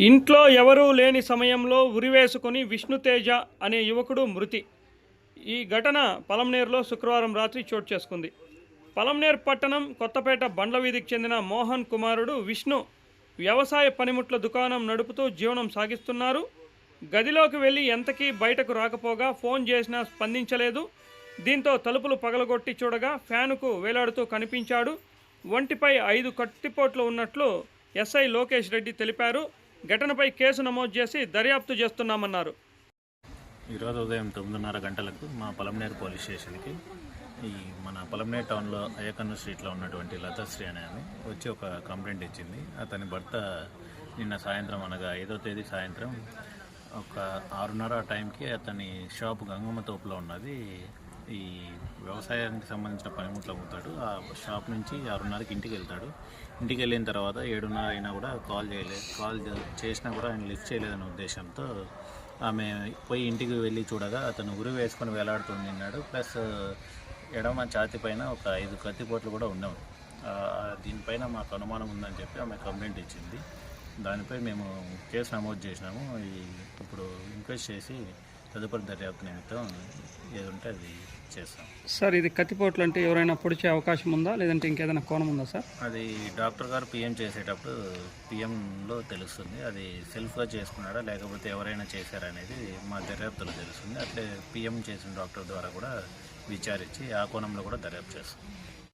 ఇంట్లో ఎవరూ లేని సమయంలో ఉరివేసుకుని విష్ణుతేజ అనే యువకుడు మృతి. ఈ ఘటన పలంనేరులో శుక్రవారం రాత్రి చోటు చేసుకుంది. పలంనేర్ పట్టణం కొత్తపేట బండ్ల వీధికి చెందిన మోహన్ కుమారుడు విష్ణు వ్యవసాయ పనిముట్ల దుకాణం నడుపుతూ జీవనం సాగిస్తున్నారు. గదిలోకి వెళ్ళి ఎంతకీ బయటకు రాకపోగా ఫోన్ చేసినా స్పందించలేదు. దీంతో తలుపులు పగలగొట్టి చూడగా ఫ్యానుకు వేలాడుతూ కనిపించాడు. ఒంటిపై ఐదు కట్టిపోట్లు ఉన్నట్లు ఎస్ఐ లోకేష్ రెడ్డి తెలిపారు. ఘటనపై కేసు నమోదు చేసి దర్యాప్తు చేస్తున్నామన్నారు. ఈరోజు ఉదయం తొమ్మిదిన్నర గంటలకు మా పొలంనేరు పోలీస్ స్టేషన్కి ఈ మన పొలంనేరు టౌన్లో అయ్యకన్ను స్ట్రీట్లో ఉన్నటువంటి లతాశ్రీ అనే ఆమె వచ్చి ఒక కంప్లైంట్ ఇచ్చింది. అతని భర్త నిన్న సాయంత్రం అనగా ఐదో తేదీ సాయంత్రం ఒక ఆరున్నర టైంకి అతని షాప్ గంగమ్మ తోపులో ఉన్నది. ఈ వ్యవసాయానికి సంబంధించిన పనిముట్లు అమ్ముతాడు ఆ షాప్ నుంచి ఆరున్నరకి ఇంటికి వెళ్తాడు. ఇంటికి వెళ్ళిన తర్వాత ఏడున్నర అయినా కూడా కాల్ చేయలేదు కాల్ చే- చేసినా కూడా ఆయన లిఫ్ట్ చేయలేదనే ఉద్దేశంతో ఆమె పోయి ఇంటికి వెళ్ళి చూడగా అతను ఉరి వేసుకొని వేలాడుతుంది అన్నాడు. ప్లస్ ఎడమ ఛాతి పైన ఒక ఐదు కత్తిపోట్లు కూడా ఉన్నావు. దీనిపైన మాకు అనుమానం ఉందని చెప్పి ఆమె కంప్లైంట్ ఇచ్చింది. దానిపై మేము కేసు నమోదు చేసినాము. ఇప్పుడు ఇంక్వెస్ట్ చేసి తదుపరి దర్యాప్తు నిమిత్తం ఏది ఉంటే అది చేస్తాం. సార్ ఇది కత్తిపోట్లు అంటే ఎవరైనా పొడిచే అవకాశం ఉందా? లేదంటే ఇంకేదైనా కోణం ఉందా సార్? అది డాక్టర్ గారు పిఎం చేసేటప్పుడు పిఎంలో తెలుస్తుంది. అది సెల్ఫ్గా చేసుకున్నాడా లేకపోతే ఎవరైనా చేశారా అనేది మా దర్యాప్తులో తెలుస్తుంది. అట్లే పిఎం చేసిన డాక్టర్ ద్వారా కూడా విచారించి ఆ కోణంలో కూడా దర్యాప్తు చేస్తాం.